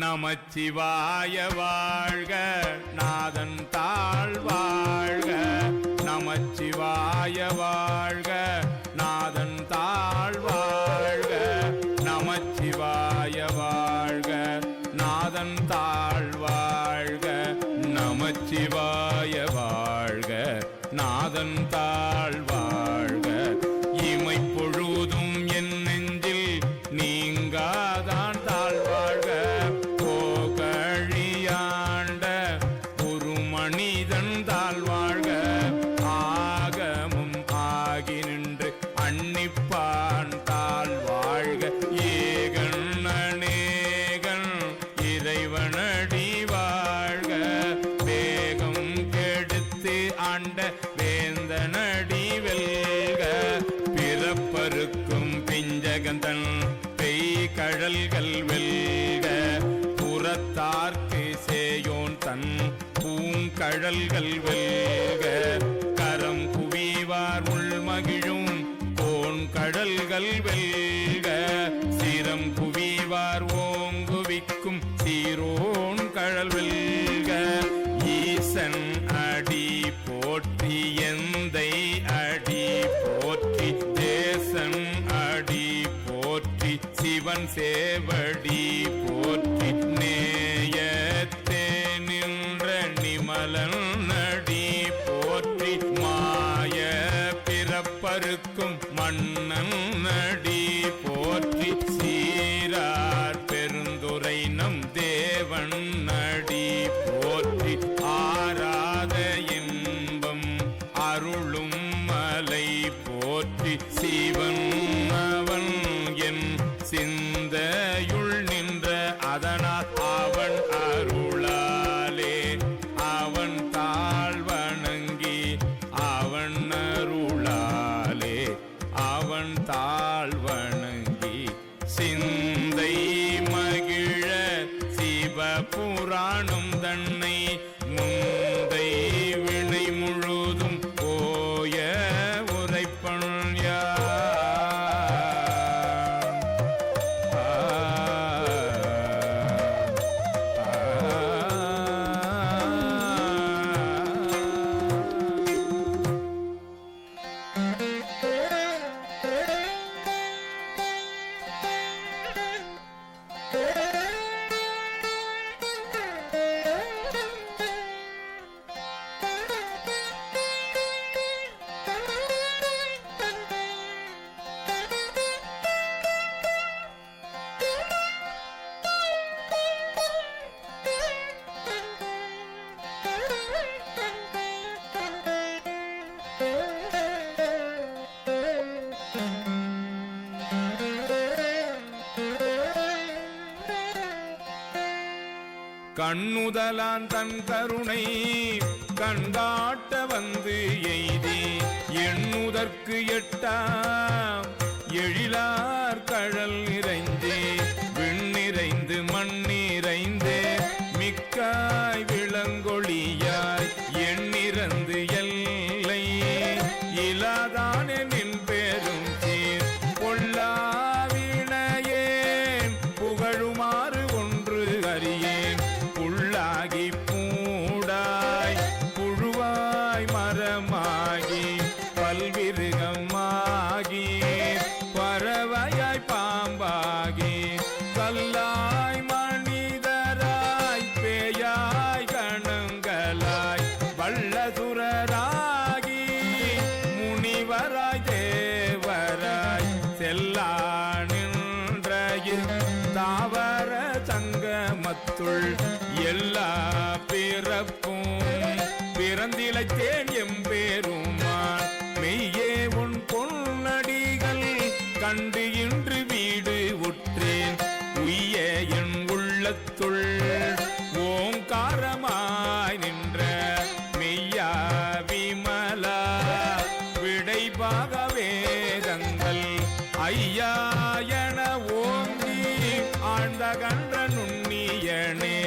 நமச்சிவாய வாழ்க நாதன் தாழ் வாழ்க. நமச்சிவாய வாழ்க. கழல்கள் வெல்க கரம் குவிவார் உள்மகிழும். கோண் கடல்கள் வெல்க சிரம் குவிவார் ஓங்குவிக்கும் சீரோன் கழல் வெல்க ஈசன் அடி போற்றி எந்தை அடி போற்றி தேசன் அடி போற்றி சிவன் சேவ அதனால் அவன் கண்ணுதலான் தன் கருணை கண்டாட்ட வந்து எய்தி எண்ணுதற்கு எட்டா கண்ணியனே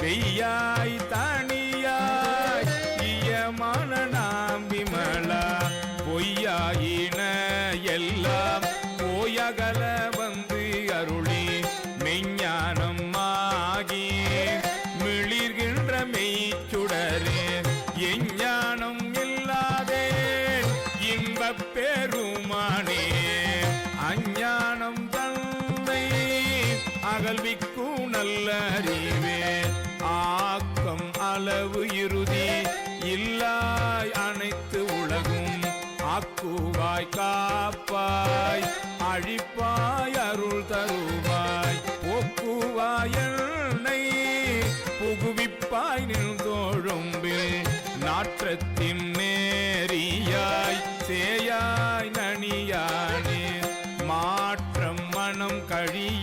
பெய்யாய் தனியாய் இயமான நாம் விமலா பொய்யாயின எல்லாம் போயகல வந்து அருளி மெஞ்ஞானம் ஆகி மிளிர்கின்ற மெய்ச்சுடரே எஞ்ஞானம் இல்லாதே இன்பப் பெருமானே அஞ்ஞானம் தந்தை அகல்விக்க நல்ல அறிவே. ஆக்கம் அளவு இறுதி. இல்லாய் அனைத்து உலகும் ஆக்குவாய் காப்பாய். அழிப்பாய் அருள் தருவாய். போக்குவாய் என்னை. புகுவிப்பாய் நின்றோழும்பில் நாற்றத்தின் நேரியாய் சேயாய் நனியானே. மாற்றம் மனம் கழிய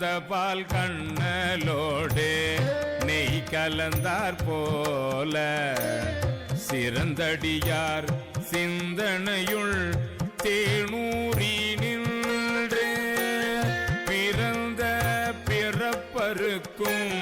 கலந்த பால் கண்ணலோடு நெய் கலந்தார் போல. சிறந்தடியார் சிந்தனையுள் தேனூரி நின்று பிறந்த பிறப்பருக்கும்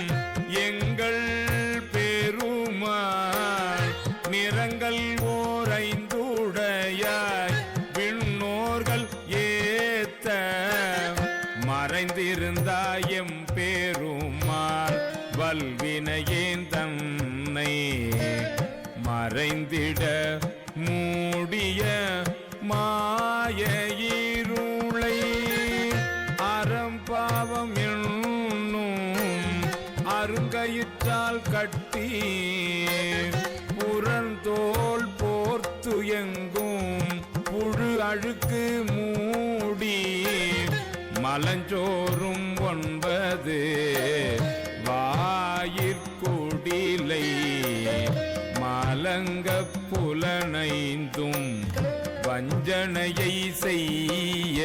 அருங்கயிற்றால் கட்டி புறந்தோல் போர்த்துயங்கும் புழு அழுக்கு மூடி மலஞ்சோறும் ஒன்பது வாயிற்குடிலை மலங்க புலனைந்தும் வஞ்சனையை செய்ய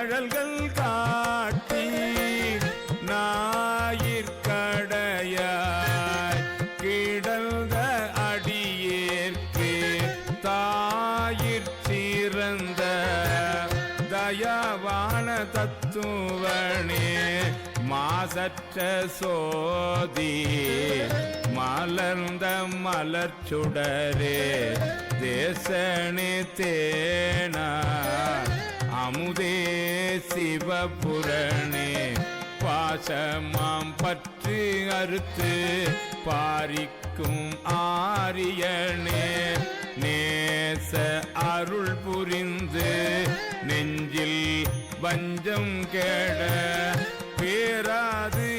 நிழல்கள் காட்டி ஞாயிற்கடையாய் கிடந்த அடியேற்கு தாயிற் சிறந்த தயாவான தத்துவனே மாசற்ற சோதி மலர்ந்த மலர்ச்சுடரே தேசனே தேனா அமுதே சிவபுரணே பாசமாம் பற்று அறுத்து பாரிக்கும் ஆரியனே. நேச அருள் புரிந்து நெஞ்சில் வஞ்சம் கேட பேராது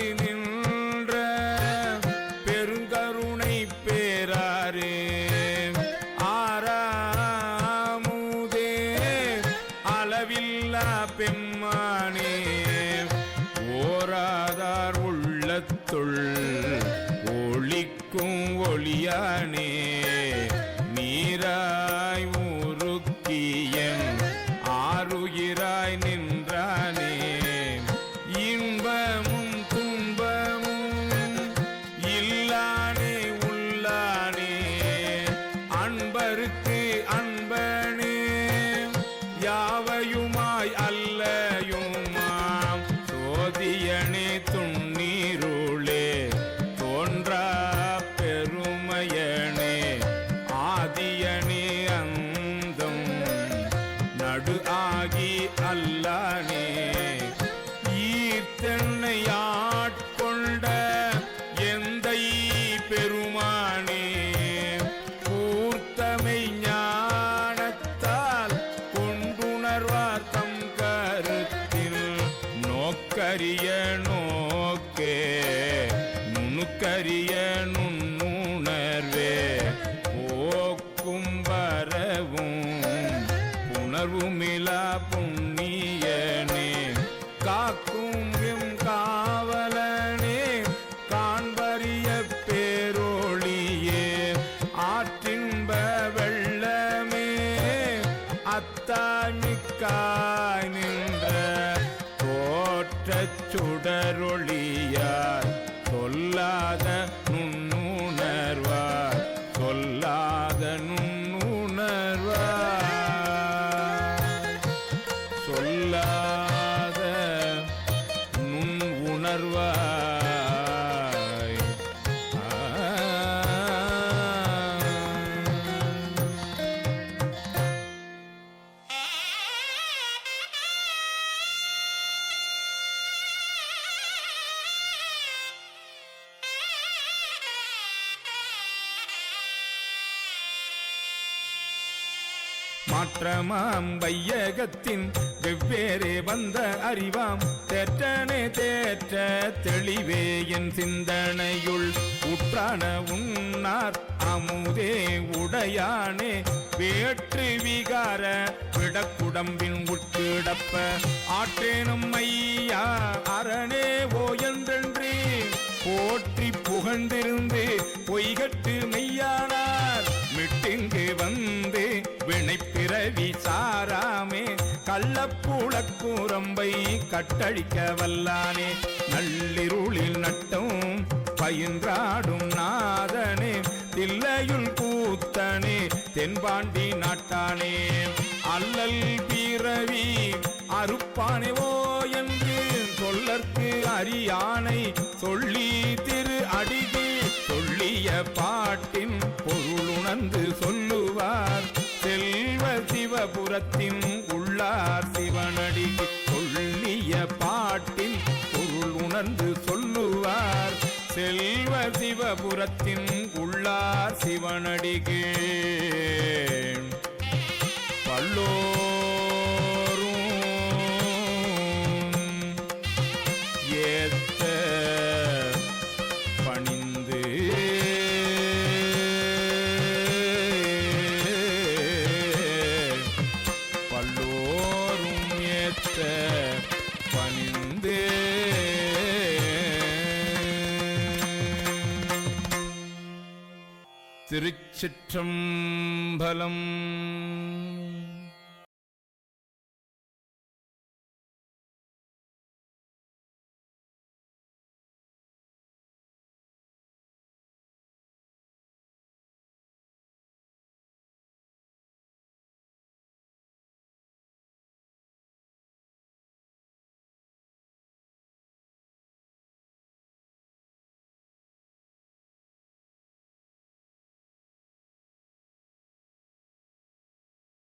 ஈர்த்தென்னை மாற்றமாம் வையகத்தின் வெவ்வேறு வந்த அறிவாம். தேற்றனே தேற்ற தெளிவே என் சிந்தனையுள். உற்றான உன்னார் அமுதே உடையானே. வேற்று விகார விடக்குடம்பின் உட்கிடப்ப. ஆற்றேனும் ஐயா அரணே ஓ போற்றி புகழ்ந்திருந்து பொய்கட்டு வினைப்பிறவி சாராமே கள்ளப்பூளக்கூரம்பை கட்டழிக்க வல்லானே. நள்ளிருளில் நட்டும் பயின்றாடும் நாதனே தில்லையுள் கூத்தனே தென்பாண்டி நாட்டானே. அல்லல் பிறவி அறுப்பானேவோ என்று சொல்லற்கு அரியானை சொல்லி திரு அடிகள் சிவபுரத்தின் உள்ளார் சிவனடி சொல்லிய பாட்டின் பொருள் உணர்ந்து சொல்லுவார். செல்வ சிவபுரத்தின் உள்ளார் சிவனடிகே பல்லோரும் ஏத்த திருச்சிற்றம்பலம்